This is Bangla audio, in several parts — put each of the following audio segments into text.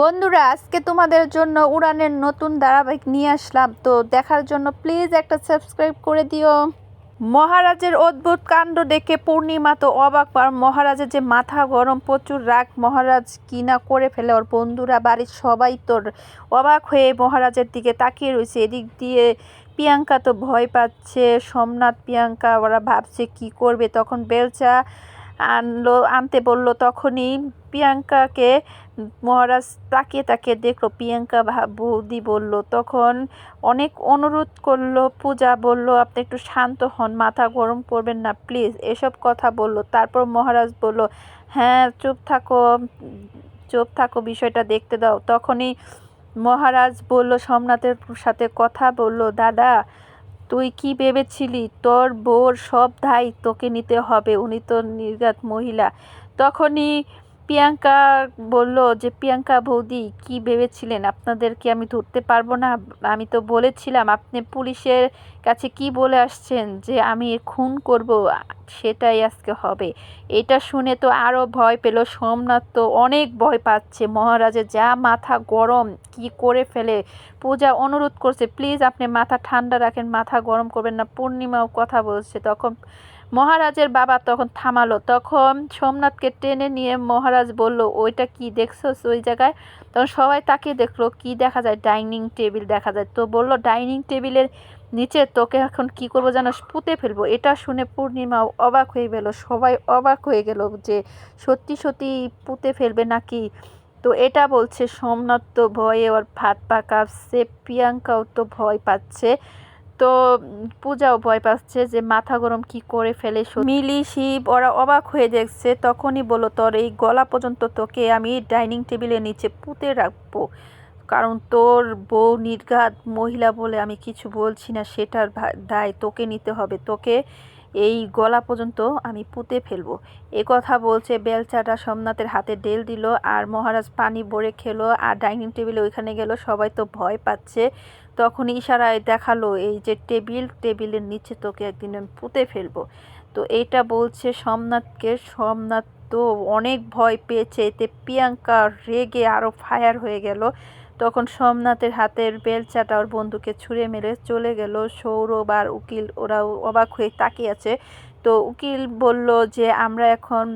বন্ধুরা, আজকে তোমাদের জন্য উড়ানের নতুন ধারাবাহিক নিয়ে আসলাম। তো দেখার জন্য প্লিজ একটা সাবস্ক্রাইব করে দিও। মহারাজের অদ্ভুত কাণ্ড দেখে পূর্ণিমা তো অবাক। আর মহারাজের যে মাথা গরম, প্রচুর রাগ। মহারাজ কি না করে ফেলে। ওর বন্ধুরা, বাড়ির সবাই তোর অবাক হয়ে মহারাজের দিকে তাকিয়ে রয়েছে। এদিক দিয়ে প্রিয়াঙ্কা তো ভয় পাচ্ছে। সোমনাথ প্রিয়াঙ্কা ওরা ভাবছে কি করবে? তখন বেলচা আনলো, আনতে বলল, তখনই প্রিয়াঙ্কাকে মহারাজ তাকিয়ে তাকিয়ে দেখল। প্রিয়াঙ্কা বৌদি বলল, তখন অনেক অনুরোধ করল, পূজা বলল, আপনি একটু শান্ত হন, মাথা গরম করবেন না, প্লিজ। এসব কথা বলল। তারপর মহারাজ বলল হ্যাঁ চুপ থাকো চুপ থাকো, বিষয়টা দেখতে দাও। তখনই মহারাজ বলল, সোমনাথের সাথে কথা বলল, দাদা তুই কি ভেবেছিলি? তোর বোর সব দায় তোকে নিতে হবে। উনি তো নির্ঘাত মহিলা। তখনই প্রিয়াঙ্কা বলল যে, প্রিয়াঙ্কা বৌদি, কি ভেবেছিলেন? আপনাদেরকে আমি ধরতে পারব না। আমি তো বলেছিলাম, আপনি পুলিশের কাছে কি বলে আসছেন যে, আমি খুন করব, সেটাই আজকে হবে। এটা শুনে তো আরও ভয় পেল। সোমনাথ তো অনেক ভয় পাচ্ছে। মহারাজের যা মাথা গরম, কি করে ফেলে? পূজা অনুরোধ করছে, প্লিজ, আপনি মাথা ঠান্ডা রাখেন, মাথা গরম করবেন না। পূর্ণিমাও কথা বলছে, তখন মহারাজের বাবা তখন থামালো। তখন সোমনাথকে টেনে নিয়ে মহারাজ বলল, ওইটা কি দেখছ ওই জায়গায়? তখন সবাই তাকে দেখল, কি দেখা যায়? ডাইনিং টেবিল দেখা যায়। তো বলল, ডাইনিং টেবিলের নিচে তোকে এখন কি করব যেন পুঁতে ফেলব। এটা শুনে পূর্ণিমা অবাক হয়ে গেল। সবাই অবাক হয়ে গেল যে সত্যি সত্যি পুঁতে ফেলবে নাকি? তো এটা বলছে, সোমনাথ তো ভয়ে ওর ভাত পাকা, সে প্রিয়াঙ্কাও তো ভয় পাচ্ছে। তো পূজাও ভয় পাচ্ছে যে মাথা গরম কি করে ফেলে মিলি, শিব, ওরা অবাক হয়ে দেখছে। তখনই বলো তোর এই গলা পর্যন্ত তোকে আমি ডাইনিং টেবিলের নিচে পুঁতে রাখব। কারণ তোর বউ নির্ঘাত মহিলা বলে আমি কিছু বলছি না, সেটার দায় তোকে নিতে হবে। তোকে এই গলা পর্যন্ত আমি পুঁতে ফেলব। এ কথা বলছে বেলচাটা সোমনাথের হাতে ডেল দিল আর মহারাজ পানি ভরে খেলো আর ডাইনিং টেবিলে ওইখানে গেল। সবাই তো ভয় পাচ্ছে। তখন ইশারায় দেখাল, এই যে টেবিল, টেবিলের নিচে তোকে একদিন আমি পুঁতে ফেলব। তো এটা বলছে সোমনাথকে। সোমনাথ তো অনেক ভয় পেয়েছে, এতে প্রিয়াঙ্কা রেগে আরও ফায়ার হয়ে গেল। তখন সোমনাথের হাতের বেলচাটা ওর বন্ধুকে ছুঁড়ে মেরে চলে গেল। সৌরভ আর উকিল ওরাও অবাক হয়ে তাকিয়ে আছে। তো উকিল বলল যে, আমরা এখন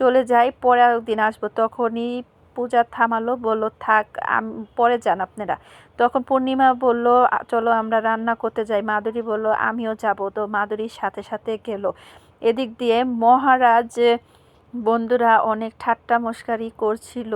চলে যাই পরে একদিন আসব। তখনই পূজা থামালো, বলল, থাক পরে যান আপনারা। তখন পূর্ণিমা বলল চলো আমরা রান্না করতে যাই। মাদুরী বলল, আমিও যাব। তো মাদুরীর সাথে সাথে গেল। এদিক দিয়ে মহারাজ, বন্ধুরা অনেক ঠাট্টা মস্কারি করছিল।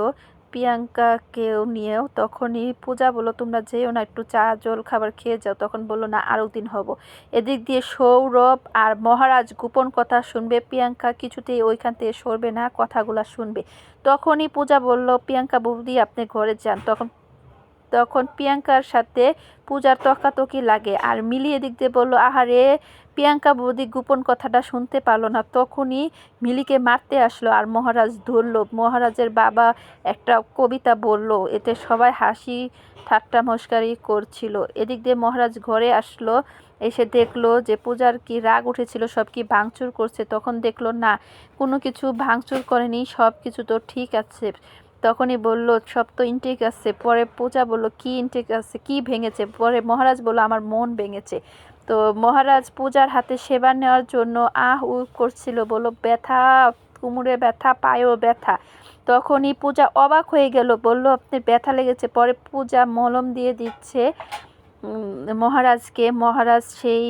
প্রিয়াঙ্কাকেও নিয়েও তখনই পূজা বলল, তোমরা যেও না, একটু চা, জল, খাবার খেয়ে যাও। তখন বলল, না, আরও দিন হব। এদিক দিয়ে সৌরভ আর মহারাজ গোপন কথা শুনবে, প্রিয়াঙ্কা কিছুতেই ওইখান থেকে সরবে না, কথাগুলা শুনবে। তখনই পূজা বলল, প্রিয়াঙ্কা বৌদি, আপনি ঘরে যান। তখন তখন প্রিয়াঙ্কার সাথে পূজার তকাতকি লাগে। আর মিলি এদিক দিয়ে বলল, আহারে, প্রিয়াঙ্কা বৌদি গোপন কথাটা শুনতে পারল না। তখনই মিলিকে মারতে আসলো আর মহারাজ ধরলো। মহারাজের বাবা একটা কবিতা বলল, এতে সবাই হাসি ঠাট্টা মস্কারি করছিল। এদিক দিয়ে মহারাজ ঘরে আসলো, এসে দেখল যে পূজার কি রাগ উঠেছিল, সব কি ভাঙচুর করছে। তখন দেখল, না, কোনো কিছু ভাঙচুর করেনি, সব কিছু তো ঠিক আছে। তখনই বলল, সব তো ইনটেক আছে। পরে পূজা বলল, কি ইনটেক আছে? কি ভেঙেছে? পরে মহারাজ বলল, আমার মন ভেঙেছে। তো মহারাজ পূজার হাতে সেবা নেওয়ার জন্য আহ উ করছিল, বলল, ব্যথা কুমুরে ব্যথা, পায়েও ব্যথা। তখনই পূজা অবাক হয়ে গেল, বলল আপনি ব্যথা লেগেছে। পরে পূজা মলম দিয়ে দিচ্ছে মহারাজকে, মহারাজ সেই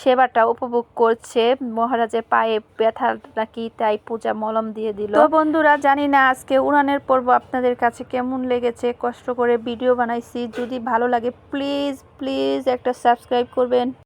সেবাটা উপভোগ করছে। মহারাজের পায়ে ব্যথা নাকি, তাই পূজা মলম দিয়ে দিল। তো বন্ধুরা, জানি না আজকে উড়ানের পর্ব আপনাদের কাছে কেমন লেগেছে, কষ্ট করে ভিডিও বানাইছি। যদি ভালো লাগে প্লিজ প্লিজ একটা সাবস্ক্রাইব করবেন।